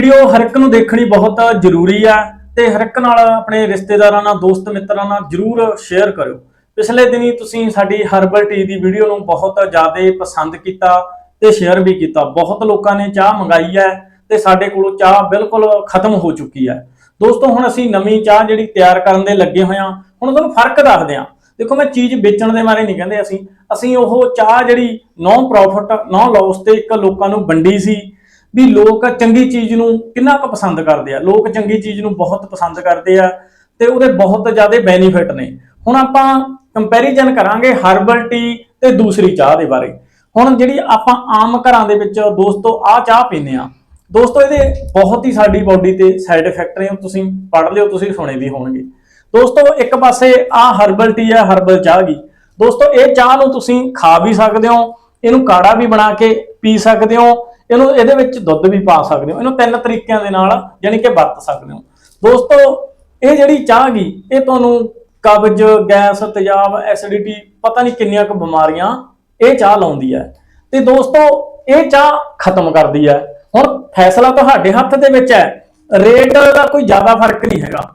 Video ਹਰ ਇੱਕ ਨੂੰ ਦੇਖਣੀ ਬਹੁਤ ਜ਼ਰੂਰੀ ਆ ਤੇ ਹਰ ਇੱਕ ਨਾਲ ਆਪਣੇ ਰਿਸ਼ਤੇਦਾਰਾਂ ਨਾਲ, ਦੋਸਤ ਮਿੱਤਰਾਂ ਨਾਲ ਜਰੂਰ ਸ਼ੇਅਰ ਕਰਿਓ। ਪਿਛਲੇ ਦਿਨੀ ਤੁਸੀਂ ਸਾਡੀ ਹਰਬਲ ਟੀ ਦੀ ਵੀਡੀਓ ਨੂੰ ਬਹੁਤ ਜ਼ਿਆਦਾ ਪਸੰਦ ਕੀਤਾ ਤੇ ਸ਼ੇਅਰ ਵੀ ਕੀਤਾ। ਬਹੁਤ ਲੋਕਾਂ ਨੇ ਚਾਹ ਮੰਗਾਈ ਹੈ ਤੇ ਸਾਡੇ ਕੋਲੋਂ ਚਾਹ ਬਿਲਕੁਲ ਖਤਮ ਹੋ ਚੁੱਕੀ ਹੈ। ਦੋਸਤੋ, ਹੁਣ ਅਸੀਂ ਨਵੀਂ ਚਾਹ ਜਿਹੜੀ ਤਿਆਰ ਕਰਨ ਦੇ ਲੱਗੇ ਹੋਏ ਹਾਂ, ਹੁਣ ਤੁਹਾਨੂੰ ਫ਼ਰਕ ਦੱਸਦੇ ਹਾਂ। ਦੇਖੋ, ਮੈਂ ਚੀਜ਼ ਵੇਚਣ ਦੇ ਬਾਰੇ ਨਹੀਂ ਕਹਿੰਦੇ ਅਸੀਂ। ਅਸੀਂ ਉਹ ਚਾਹ ਜਿਹੜੀ ਨੋ ਪ੍ਰੋਫਿਟ ਨੋ ਲਾਸ ਤੇ ਇੱਕ ਲੋਕਾਂ ਨੂੰ ਵੰਡੀ ਸੀ ਵੀ ਲੋਕ ਚੰਗੀ ਚੀਜ਼ ਨੂੰ ਕਿੰਨਾ ਕੁ ਪਸੰਦ ਕਰਦੇ ਆ? ਲੋਕ ਚੰਗੀ ਚੀਜ਼ ਨੂੰ ਬਹੁਤ ਪਸੰਦ ਕਰਦੇ ਆ ਤੇ ਉਹਦੇ ਬਹੁਤ ਜ਼ਿਆਦਾ ਬੈਨੀਫਿਟ ਨੇ। ਹੁਣ ਆਪਾਂ ਕੰਪੈਰੀਜ਼ਨ ਕਰਾਂਗੇ ਹਰਬਲ ਟੀ ਤੇ ਦੂਸਰੀ ਚਾਹ ਦੇ ਬਾਰੇ। ਹੁਣ ਜਿਹੜੀ ਆਪਾਂ ਆਮ ਘਰਾਂ ਦੇ ਵਿੱਚ ਦੋਸਤੋ ਆਹ ਚਾਹ ਪੀਂਦੇ ਆ ਦੋਸਤੋ, ਇਹਦੇ ਬਹੁਤ ਹੀ ਸਾਡੀ ਬਾਡੀ ਤੇ ਸਾਈਡ ਇਫੈਕਟ ਨੇ। ਤੁਸੀਂ ਪੜ੍ਹ ਲਿਓ, ਤੁਸੀਂ ਸੁਣੇ ਵੀ ਹੋਣਗੇ। ਦੋਸਤੋ, ਇੱਕ ਪਾਸੇ ਆ ਹਰਬਲ ਟੀ ਹੈ ਹਰਬਲ ਚਾਹ ਗੀ ਦੋਸਤੋ, ਇਹ ਚਾਹ ਨੂੰ ਤੁਸੀਂ ਖਾ ਵੀ ਸਕਦੇ ਹੋ, ਇਹਨੂੰ ਕਾੜਾ ਵੀ ਬਣਾ ਕੇ ਪੀ ਸਕਦੇ ਹੋ। ਇਹਨੂੰ ਇਹਦੇ ਵਿੱਚ ਦੁੱਧ ਵੀ ਪਾ ਸਕਦੇ ਹੋ, ਇਹਨੂੰ ਤਿੰਨ ਤਰੀਕਿਆਂ ਦੇ ਨਾਲ ਯਾਨੀ ਕਿ ਵਰਤ ਸਕਦੇ ਹੋ। ਦੋਸਤੋ, ਇਹ ਜਿਹੜੀ ਚਾਹ ਗਈ ਇਹ ਤੁਹਾਨੂੰ ਕਬਜ਼, ਗੈਸ, ਤੇਜ਼ਾਬ, ਐਸਿਡਿਟੀ, ਪਤਾ ਨਹੀਂ ਕਿੰਨੀਆਂ ਕੁ ਬਿਮਾਰੀਆਂ ਇਹ ਚਾਹ ਲਾਉਂਦੀ ਹੈ। ਤੇ ਦੋਸਤੋ, ਇਹ ਚਾਹ ਖਤਮ ਕਰਦੀ ਹੈ। ਹੁਣ ਫੈਸਲਾ ਤੁਹਾਡੇ ਹੱਥ ਦੇ ਵਿੱਚ ਹੈ। ਰੇਟ ਦਾ ਕੋਈ ਜ਼ਿਆਦਾ ਫ਼ਰਕ ਨਹੀਂ ਹੈਗਾ।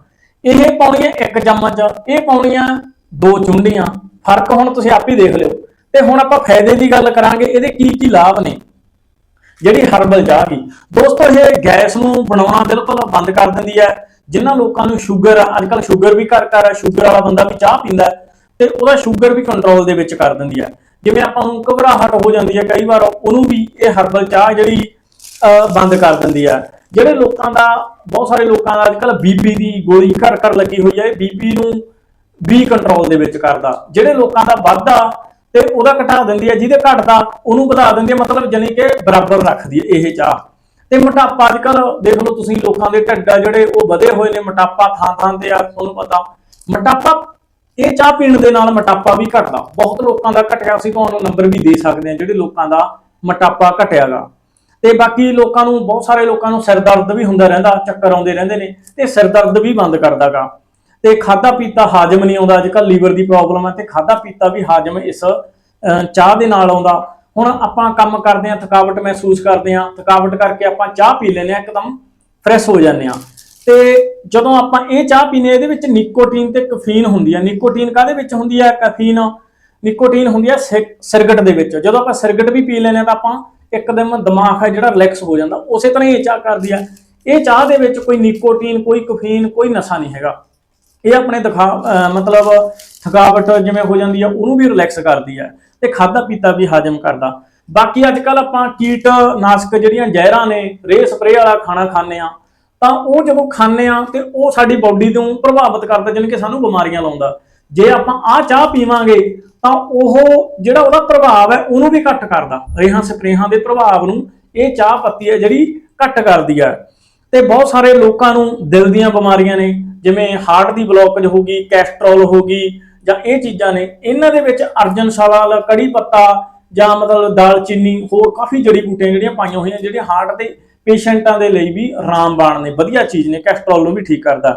ਇਹ ਪਾਉਣੀ ਹੈ ਇੱਕ ਚਮਚ, ਇਹ ਪਾਉਣੀ ਹੈ ਦੋ ਚੁੰਡੀਆਂ। ਫ਼ਰਕ ਹੁਣ ਤੁਸੀਂ ਆਪ ਹੀ ਦੇਖ ਲਿਓ। ਤੇ ਹੁਣ ਆਪਾਂ ਫਾਇਦੇ ਦੀ ਗੱਲ ਕਰਾਂਗੇ, ਇਹਦੇ ਕੀ ਕੀ ਲਾਭ ਨੇ। ਜਿਹੜੀ ਹਰਬਲ ਚਾਹ ਦੀ ਦੋਸਤੋ ਇਹ ਗੈਸ ਨੂੰ ਬਣਾਉਣਾ ਬਿਲਕੁਲ ਬੰਦ ਕਰ ਦਿੰਦੀ ਹੈ। ਜਿਨ੍ਹਾਂ ਲੋਕਾਂ ਨੂੰ ਸ਼ੂਗਰ ਆ ਅੱਜ ਕੱਲ ਸ਼ੂਗਰ ਵੀ ਘਰ ਘਰ ਹੈ ਸ਼ੂਗਰ ਵਾਲਾ ਬੰਦਾ ਵੀ ਚਾਹ ਪੀਂਦਾ ਤੇ ਉਹਦਾ ਸ਼ੂਗਰ ਵੀ ਕੰਟਰੋਲ ਦੇ ਵਿੱਚ ਕਰ ਦਿੰਦੀ ਹੈ। ਜਿਵੇਂ ਆਪਾਂ ਨੂੰ ਘਬਰਾਹਟ ਹੋ ਜਾਂਦੀ ਹੈ ਕਈ ਵਾਰ ਉਹਨੂੰ ਵੀ ਇਹ ਹਰਬਲ ਚਾਹ ਜਿਹੜੀ ਅਹ, ਬੰਦ ਕਰ ਦਿੰਦੀ ਹੈ। ਜਿਹੜੇ ਲੋਕਾਂ ਦਾ ਬਹੁਤ ਸਾਰੇ ਲੋਕਾਂ ਦਾ ਅੱਜ ਕੱਲ ਬੀਪੀ ਦੀ ਗੋਲੀ ਘਰ ਘਰ ਲੱਗੀ ਹੋਈ ਹੈ ਇਹ ਬੀਪੀ ਨੂੰ ਵੀ ਕੰਟਰੋਲ ਦੇ ਵਿੱਚ ਕਰਦਾ। ਜਿਹੜੇ ਲੋਕਾਂ ਦਾ ਵਾਧਾ ਤੇ ਉਹਦਾ ਘਟਾ ਦਿੰਦੀ ਹੈ, ਜਿਹਦੇ ਘਟਦਾ ਉਹਨੂੰ ਵਧਾ ਦਿੰਦੀ ਹੈ, ਮਤਲਬ ਜਾਨੀ ਕਿ ਬਰਾਬਰ ਰੱਖਦੀ ਹੈ ਇਹ ਚਾਹ। ਤੇ ਮੋਟਾਪਾ ਅੱਜ ਕੱਲ ਦੇਖ ਲਓ ਤੁਸੀਂ ਲੋਕਾਂ ਦੇ ਢੱਡਾ ਜਿਹੜੇ, ਉਹ ਵਧੇ ਹੋਏ ਨੇ, ਮੋਟਾਪਾ ਥਾਂ ਥਾਂ ਤੇ ਆ, ਤੁਹਾਨੂੰ ਪਤਾ। ਮੋਟਾਪਾ, ਇਹ ਚਾਹ ਪੀਣ ਦੇ ਨਾਲ ਮੋਟਾਪਾ ਵੀ ਘਟਦਾ। ਬਹੁਤ ਲੋਕਾਂ ਦਾ ਘਟਿਆ ਸੀ, ਤੁਹਾਨੂੰ ਨੰਬਰ ਵੀ ਦੇ ਸਕਦੇ ਆ ਜਿਹੜੇ ਲੋਕਾਂ ਦਾ ਮੋਟਾਪਾ ਘਟਿਆਗਾ। ਤੇ ਬਾਕੀ ਲੋਕਾਂ ਨੂੰ, ਬਹੁਤ ਸਾਰੇ ਲੋਕਾਂ ਨੂੰ ਸਿਰ ਦਰਦ ਵੀ ਹੁੰਦਾ ਰਹਿੰਦਾ, ਚੱਕਰ ਆਉਂਦੇ ਰਹਿੰਦੇ ਨੇ, ਤੇ ਸਿਰ ਦਰਦ ਵੀ ਬੰਦ ਕਰਦਾਗਾ। ਤੇ ਖਾਦਾ ਪੀਤਾ ਹਾਜ਼ਮ ਨਹੀਂ ਆਉਂਦਾ। ਅੱਜ ਕੱਲ ਲੀਵਰ ਦੀ ਪ੍ਰੋਬਲਮ ਹੈ ਤੇ ਖਾਦਾ ਪੀਤਾ ਵੀ ਹਾਜ਼ਮ ਇਸ ਚਾਹ ਦੇ ਨਾਲ ਆਉਂਦਾ। ਹੁਣ ਆਪਾਂ ਕੰਮ ਕਰਦੇ ਆ ਥਕਾਵਟ ਮਹਿਸੂਸ ਕਰਦੇ ਆ ਥਕਾਵਟ ਕਰਕੇ ਆਪਾਂ ਚਾਹ ਪੀ ਲੈਂਦੇ ਆ ਇੱਕਦਮ ਫਰੈਸ਼ ਹੋ ਜਾਂਦੇ ਆ ਤੇ ਜਦੋਂ ਆਪਾਂ ਇਹ ਚਾਹ ਪੀਨੇ ਇਹਦੇ ਵਿੱਚ ਨਿਕੋਟੀਨ ਤੇ ਕਫੀਨ ਹੁੰਦੀ ਆ। ਨਿਕੋਟੀਨ ਕਾਹਦੇ ਵਿੱਚ ਹੁੰਦੀ ਆ? ਕਫੀਨ ਨਿਕੋਟੀਨ ਹੁੰਦੀ ਆ ਸਿ- ਸਿਰਗਟ ਦੇ ਵਿੱਚ। ਜਦੋਂ ਆਪਾਂ ਸਿਰਗਟ ਵੀ ਪੀ ਲੈਂਦੇ ਆ ਤਾਂ ਆਪਾਂ ਇੱਕਦਮ ਦਿਮਾਗ ਹੈ ਜਿਹੜਾ ਰਿਲੈਕਸ ਹੋ ਜਾਂਦਾ। ਉਸੇ ਤਰ੍ਹਾਂ ਹੀ ਇਹ ਚਾਹ ਕਰਦੀ ਆ। ਇਹ ਚਾਹ ਦੇ ਵਿੱਚ ਕੋਈ ਨਿਕੋਟੀਨ ਕੋਈ ਕਫੀਨ ਕੋਈ ਨਸ਼ਾ ਨਹੀਂ ਹੈਗਾ। ਇਹ ਆਪਣੇ ਦਿਖਾ ਮਤਲਬ ਥਕਾਵਟ ਜਿਵੇਂ ਹੋ ਜਾਂਦੀ ਆ, ਉਹਨੂੰ ਵੀ ਰਿਲੈਕਸ ਕਰਦੀ ਆ ਤੇ ਖਾਦਾ ਪੀਤਾ ਵੀ ਹਾਜ਼ਮ ਕਰਦਾ। ਬਾਕੀ ਅੱਜ ਕੱਲ ਆਪਾਂ ਕੀਟਨਾਸ਼ਕ ਜਿਹੜੀਆਂ ਜ਼ਹਿਰਾਂ ਨੇ, ਰੇ ਸਪਰੇਅ ਵਾਲਾ ਖਾਣਾ ਖਾਂਦੇ ਆ ਤਾਂ ਉਹ ਜਦੋਂ ਖਾਂਦੇ ਆ ਤੇ ਉਹ ਸਾਡੀ ਬਾਡੀ ਨੂੰ ਪ੍ਰਭਾਵਿਤ ਕਰਦਾ ਜਿਵੇਂ ਕਿ ਸਾਨੂੰ ਬਿਮਾਰੀਆਂ ਲਾਉਂਦਾ। ਜੇ ਆਪਾਂ ਆਹ ਚਾਹ ਪੀਵਾਂਗੇ, ਤਾਂ ਉਹ ਜਿਹੜਾ ਉਹਦਾ ਪ੍ਰਭਾਵ ਹੈ, ਉਹਨੂੰ ਵੀ ਘੱਟ ਕਰਦਾ। ਰੇਹਾਂ ਸਪਰੇਹਾਂ ਦੇ ਪ੍ਰਭਾਵ ਨੂੰ ਇਹ ਚਾਹ ਪੱਤੀ ਹੈ ਜਿਹੜੀ ਘੱਟ ਕਰਦੀ ਹੈ। ਤੇ ਬਹੁਤ ਸਾਰੇ ਲੋਕਾਂ ਨੂੰ ਦਿਲ ਦੀਆਂ ਬਿਮਾਰੀਆਂ ਨੇ, ਜਿਵੇਂ ਹਾਰਟ ਦੀ ਬਲੌਕੇਜ ਹੋ ਗਈ ਕੈਸਟਰੋਲ ਹੋ ਗਈ, ਜਾਂ ਇਹ ਚੀਜ਼ਾਂ ਨੇ, ਇਹਨਾਂ ਦੇ ਵਿੱਚ ਅਰਜਨ ਸਾਲਾਲ ਕੜੀ ਪੱਤਾ, ਜਾਂ ਮਤਲਬ ਦਾਲਚੀਨੀ ਹੋਰ ਕਾਫੀ ਜੜੀ ਬੂਟੀਆਂ ਜਿਹੜੀਆਂ ਪਾਈਆਂ ਹੋਈਆਂ, ਜਿਹੜੀਆਂ ਹਾਰਟ ਦੇ ਪੇਸ਼ੈਂਟਾਂ ਦੇ ਲਈ ਵੀ ਰਾਮਬਾਣ ਨੇ, ਵਧੀਆ ਚੀਜ਼ ਨੇ ਕੈਸਟਰੋਲ ਨੂੰ ਵੀ ਠੀਕ ਕਰਦਾ।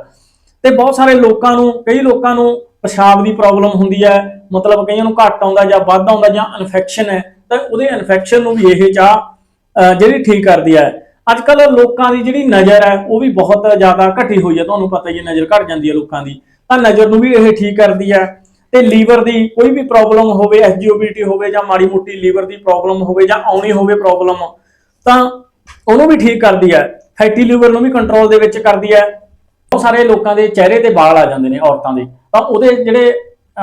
ਤੇ ਬਹੁਤ ਸਾਰੇ ਲੋਕਾਂ ਨੂੰ, ਕਈ ਲੋਕਾਂ ਨੂੰ ਪਿਸ਼ਾਬ ਦੀ ਪ੍ਰੋਬਲਮ ਹੁੰਦੀ ਹੈ, ਮਤਲਬ ਕਈਆਂ ਨੂੰ ਘੱਟ ਆਉਂਦਾ ਜਾਂ ਵੱਧ ਆਉਂਦਾ ਜਾਂ ਇਨਫੈਕਸ਼ਨ ਹੈ, ਤਾਂ ਉਹਦੇ ਇਨਫੈਕਸ਼ਨ ਨੂੰ ਵੀ ਇਹ ਚਾਹ ਜਿਹੜੀ ਠੀਕ ਕਰਦੀ ਹੈ। ਅੱਜ ਕੱਲ ਲੋਕਾਂ ਦੀ ਜਿਹੜੀ ਨਜ਼ਰ ਹੈ, ਉਹ ਵੀ ਬਹੁਤ ਜ਼ਿਆਦਾ ਘਟੀ ਹੋਈ ਹੈ। ਤੁਹਾਨੂੰ ਪਤਾ ਹੀ ਹੈ, ਨਜ਼ਰ ਘਟ ਜਾਂਦੀ ਹੈ ਲੋਕਾਂ ਦੀ। ਤਾਂ ਨਜ਼ਰ ਨੂੰ ਵੀ ਇਹ ਠੀਕ ਕਰਦੀ ਹੈ ਤੇ ਲੀਵਰ ਦੀ ਕੋਈ ਵੀ ਪ੍ਰੋਬਲਮ ਹੋਵੇ ਐਸਜੀਓਬੀਟੀ ਹੋਵੇ ਜਾਂ ਮਾੜੀ ਮੋਟੀ ਲੀਵਰ ਦੀ ਪ੍ਰੋਬਲਮ ਹੋਵੇ ਜਾਂ ਆਉਣੀ ਹੋਵੇ ਪ੍ਰੋਬਲਮ, ਤਾਂ ਉਹਨੂੰ ਵੀ ਠੀਕ ਕਰਦੀ ਹੈ। ਫੈਟੀ ਲੀਵਰ ਨੂੰ ਵੀ ਕੰਟਰੋਲ ਦੇ ਵਿੱਚ ਕਰਦੀ ਹੈ। ਬਹੁਤ ਸਾਰੇ ਲੋਕਾਂ ਦੇ ਚਿਹਰੇ ਤੇ ਵਾਲ ਆ ਜਾਂਦੇ ਨੇ ਔਰਤਾਂ ਦੇ। ਤਾਂ ਉਹਦੇ ਜਿਹੜੇ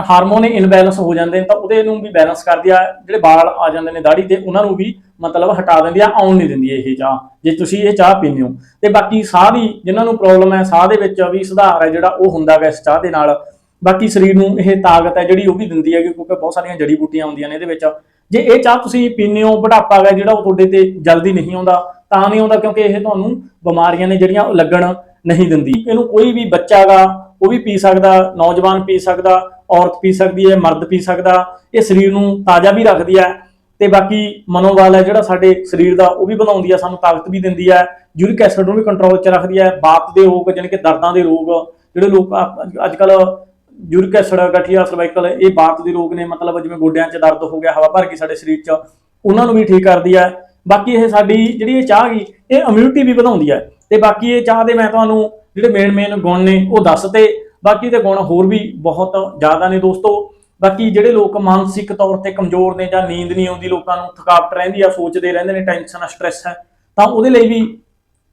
ਹਾਰਮੋਨ ਇਨਬੈਲੈਂਸ ਹੋ ਜਾਂਦੇ ਨੇ ਤਾਂ ਉਹਦੇ ਨੂੰ ਵੀ ਬੈਲੈਂਸ ਕਰਦੀ ਆ, ਜਿਹੜੇ ਵਾਲ ਆ ਜਾਂਦੇ ਨੇ ਦਾੜੀ ਤੇ ਉਹਨਾਂ ਨੂੰ ਵੀ ਮਤਲਬ ਹਟਾ ਦਿੰਦੀ ਆ, ਆਉਣ ਨਹੀਂ ਦਿੰਦੀ ਇਹ ਚਾਹ, ਜੇ ਤੁਸੀਂ ਇਹ ਚਾਹ ਪੀਂਦੇ ਹੋ। ਤੇ ਬਾਕੀ ਸਾਹ ਦੀ ਜਿਨ੍ਹਾਂ ਨੂੰ ਪ੍ਰੋਬਲਮ ਹੈ, ਸਾਹ ਦੇ ਵਿੱਚ ਵੀ ਸੁਧਾਰ ਹੈ ਜਿਹੜਾ ਉਹ ਹੁੰਦਾ ਗਾ ਇਸ ਚਾਹ ਦੇ ਨਾਲ। ਬਾਕੀ ਸਰੀਰ ਨੂੰ ਇਹ ਤਾਕਤ ਹੈ ਜਿਹੜੀ ਉਹ ਵੀ ਦਿੰਦੀ ਹੈ ਕਿਉਂਕਿ ਬਹੁਤ ਸਾਰੀਆਂ ਜੜੀ ਬੂਟੀਆਂ ਹੁੰਦੀਆਂ ਨੇ ਇਹਦੇ ਵਿੱਚ। ਜੇ ਇਹ ਚਾਹ ਤੁਸੀਂ ਪੀਂਦੇ ਹੋ, ਬੁਢਾਪਾ ਹੈ ਜਿਹੜਾ ਉਹ ਤੁਹਾਡੇ ਤੇ ਜਲਦੀ ਨਹੀਂ ਆਉਂਦਾ, ਤਾਂ ਨਹੀਂ ਆਉਂਦਾ ਕਿਉਂਕਿ ਇਹ ਤੁਹਾਨੂੰ ਬਿਮਾਰੀਆਂ ਨੇ ਜਿਹੜੀਆਂ ਉਹ ਲੱਗਣ ਨਹੀਂ ਦਿੰਦੀ। ਇਹਨੂੰ ਕੋਈ ਵੀ ਬੱਚਾ ਗਾ, ਉਹ ਵੀ ਪੀ ਸਕਦਾ, ਨੌਜਵਾਨ ਪੀ ਸਕਦਾ ਔਰਤ ਪੀ ਸਕਦੀ ਹੈ, ਮਰਦ ਪੀ ਸਕਦਾ, ਇਹ ਸਰੀਰ ਨੂੰ ਤਾਜ਼ਾ ਵੀ ਰੱਖਦੀ ਹੈ ਤੇ ਬਾਕੀ ਮਨੋਬਲ ਹੈ ਜਿਹੜਾ ਸਾਡੇ ਸਰੀਰ ਦਾ, ਉਹ ਵੀ ਵਧਾਉਂਦੀ ਹੈ, ਸਾਨੂੰ ਤਾਕਤ ਵੀ ਦਿੰਦੀ ਹੈ, ਯੂਰਿਕ ਐਸਿਡ ਨੂੰ ਵੀ ਕੰਟਰੋਲ 'ਚ ਰੱਖਦੀ ਹੈ ਬਾਤ ਦੇ ਰੋਗ ਜਾਣੀ ਕਿ ਦਰਦਾਂ ਦੇ ਰੋਗ, ਜਿਹੜੇ ਲੋਕ ਅੱਜ ਕੱਲ ਯੂਰਿਕ ਐਸਿਡ, ਗਠੀਆ, ਸਰਵਾਈਕਲ, ਇਹ ਬਾਤ ਦੇ ਰੋਗ ਨੇ, ਮਤਲਬ ਜਿਵੇਂ ਗੋਡਿਆਂ 'ਚ ਦਰਦ ਹੋ ਗਿਆ, ਹਵਾ ਭਰ ਗਈ ਸਾਡੇ ਸਰੀਰ 'ਚ, ਉਹਨਾਂ ਨੂੰ ਵੀ ਠੀਕ ਕਰਦੀ ਹੈ। ਬਾਕੀ ਇਹ ਸਾਡੀ ਜਿਹੜੀ ਇਹ ਚਾਹ ਗਈ ਇਹ ਇਮਿਊਨਿਟੀ ਵੀ ਵਧਾਉਂਦੀ ਹੈ। ਤੇ ਬਾਕੀ ਇਹ ਚਾਹ ਦੇ ਮੈਂ ਤੁਹਾਨੂੰ ਜਿਹੜੇ ਮੇਨ ਮੇਨ ਗੁਣ ਨੇ, ਉਹ ਦੱਸ ਦੱਸਤੇ ਬਾਕੀ ਦੇ ਗੁਣ ਹੋਰ ਵੀ ਬਹੁਤ ਜ਼ਿਆਦਾ ਨੇ ਦੋਸਤੋ। ਬਾਕੀ ਜਿਹੜੇ ਲੋਕ ਮਾਨਸਿਕ ਤੌਰ ਤੇ ਕਮਜ਼ੋਰ ਨੇ ਜਾਂ ਨੀਂਦ ਨਹੀਂ ਆਉਂਦੀ, ਲੋਕਾਂ ਨੂੰ ਥਕਾਵਟ ਰਹਿੰਦੀ ਆ, ਸੋਚਦੇ ਰਹਿੰਦੇ ਨੇ, ਟੈਨਸ਼ਨ ਸਟ੍ਰੈਸ ਹੈ ਤਾਂ ਉਹਦੇ ਲਈ ਵੀ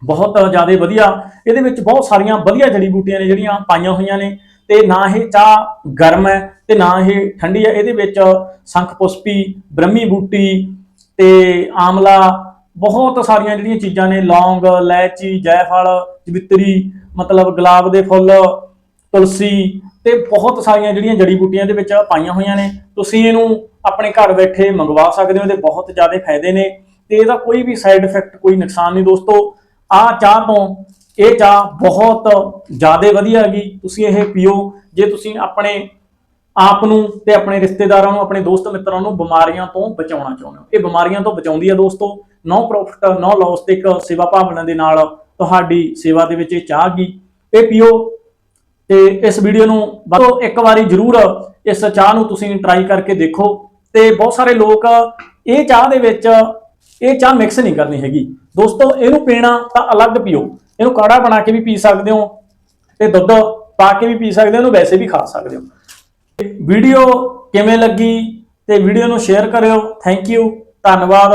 ਬਹੁਤ ਜ਼ਿਆਦਾ ਵਧੀਆ। ਇਹਦੇ ਵਿੱਚ ਬਹੁਤ ਸਾਰੀਆਂ ਵਧੀਆ ਜੜੀ ਬੂਟੀਆਂ ਨੇ ਜਿਹੜੀਆਂ ਪਾਈਆਂ ਹੋਈਆਂ ਨੇ। ਤੇ ਨਾ ਇਹ ਚਾਹ ਗਰਮ ਹੈ ਤੇ ਨਾ ਇਹ ਠੰਡੀ ਹੈ। ਇਹਦੇ ਵਿੱਚ ਸੰਖ ਪੁਸ਼ਪੀ, ਬ੍ਰਹਮੀ ਬੂਟੀ ਤੇ ਆਮਲਾ, ਬਹੁਤ ਸਾਰੀਆਂ ਜਿਹੜੀਆਂ ਚੀਜ਼ਾਂ ਨੇ। ਲੌਂਗ ਲੈਚੀ ਜੈਫਲ, ਜਵਿੱਤਰੀ, ਮਤਲਬ ਗੁਲਾਬ ਦੇ ਫੁੱਲ ਤੁਲਸੀ ਤੇ ਬਹੁਤ ਸਾਰੀਆਂ ਜਿਹੜੀਆਂ ਜੜੀ ਬੂਟੀਆਂ ਦੇ ਵਿੱਚ ਪਾਈਆਂ ਹੋਈਆਂ ਨੇ, ਤੁਸੀਂ ਇਹਨੂੰ ਆਪਣੇ ਘਰ ਬੈਠੇ ਮੰਗਵਾ ਸਕਦੇ ਹੋ, ਇਹਦੇ ਬਹੁਤ ਜ਼ਿਆਦਾ ਫਾਇਦੇ ਨੇ ਤੇ ਇਹਦਾ ਕੋਈ ਵੀ ਸਾਈਡ ਇਫੈਕਟ ਕੋਈ ਨੁਕਸਾਨ ਨਹੀਂ ਦੋਸਤੋ। ਆਹ ਚਾਹ ਤੋਂ ਇਹ ਚਾਹ ਬਹੁਤ ਜ਼ਿਆਦਾ ਵਧੀਆ ਹੈਗੀ, ਤੁਸੀਂ ਇਹ ਪੀਓ, ਜੇ ਤੁਸੀਂ ਆਪਣੇ ਆਪ ਨੂੰ ਤੇ ਆਪਣੇ ਰਿਸ਼ਤੇਦਾਰਾਂ ਨੂੰ, ਆਪਣੇ ਦੋਸਤ ਮਿੱਤਰਾਂ ਨੂੰ ਬਿਮਾਰੀਆਂ ਤੋਂ ਬਚਾਉਣਾ ਚਾਹੁੰਦੇ ਹੋ। ਇਹ ਬਿਮਾਰੀਆਂ ਤੋਂ ਬਚਾਉਂਦੀ ਹੈ ਦੋਸਤੋ ਨੋ ਪ੍ਰੋਫਿਟ ਨੋ ਲਾਸ ਤੇ ਇੱਕ ਸੇਵਾ ਭਾਵਨਾ ਦੇ ਨਾਲ ਤੁਹਾਡੀ ਸੇਵਾ ਦੇ ਵਿੱਚ ਇਹ ਚਾਹ ਗਈ। ਇਹ ਪੀਓ ਤੇ ਇਸ ਵੀਡੀਓ ਨੂੰ ਵੱਧ ਇੱਕ ਵਾਰੀ ਜ਼ਰੂਰ ਇਸ ਚਾਹ ਨੂੰ ਤੁਸੀਂ ਟਰਾਈ ਕਰਕੇ ਦੇਖੋ ਤੇ ਬਹੁਤ ਸਾਰੇ ਲੋਕ ਇਹ ਚਾਹ ਦੇ ਵਿੱਚ, ਇਹ ਚਾਹ ਮਿਕਸ ਨਹੀਂ ਕਰਨੀ ਹੈਗੀ। ਦੋਸਤੋ, ਇਹਨੂੰ ਪੀਣਾ ਤਾਂ ਅਲੱਗ ਪੀਓ। ਇਹਨੂੰ ਕਾੜਾ ਬਣਾ ਕੇ ਵੀ ਪੀ ਸਕਦੇ ਹੋ ਤੇ ਦੁੱਧ ਪਾ ਕੇ ਵੀ ਪੀ ਸਕਦੇ ਹੋ, ਇਹਨੂੰ ਵੈਸੇ ਵੀ ਖਾ ਸਕਦੇ ਹੋ। ਵੀਡੀਓ ਕਿਵੇਂ ਲੱਗੀ ਤੇ ਵੀਡੀਓ ਨੂੰ ਸ਼ੇਅਰ ਕਰਿਓ। ਥੈਂਕ ਯੂ ਧੰਨਵਾਦ।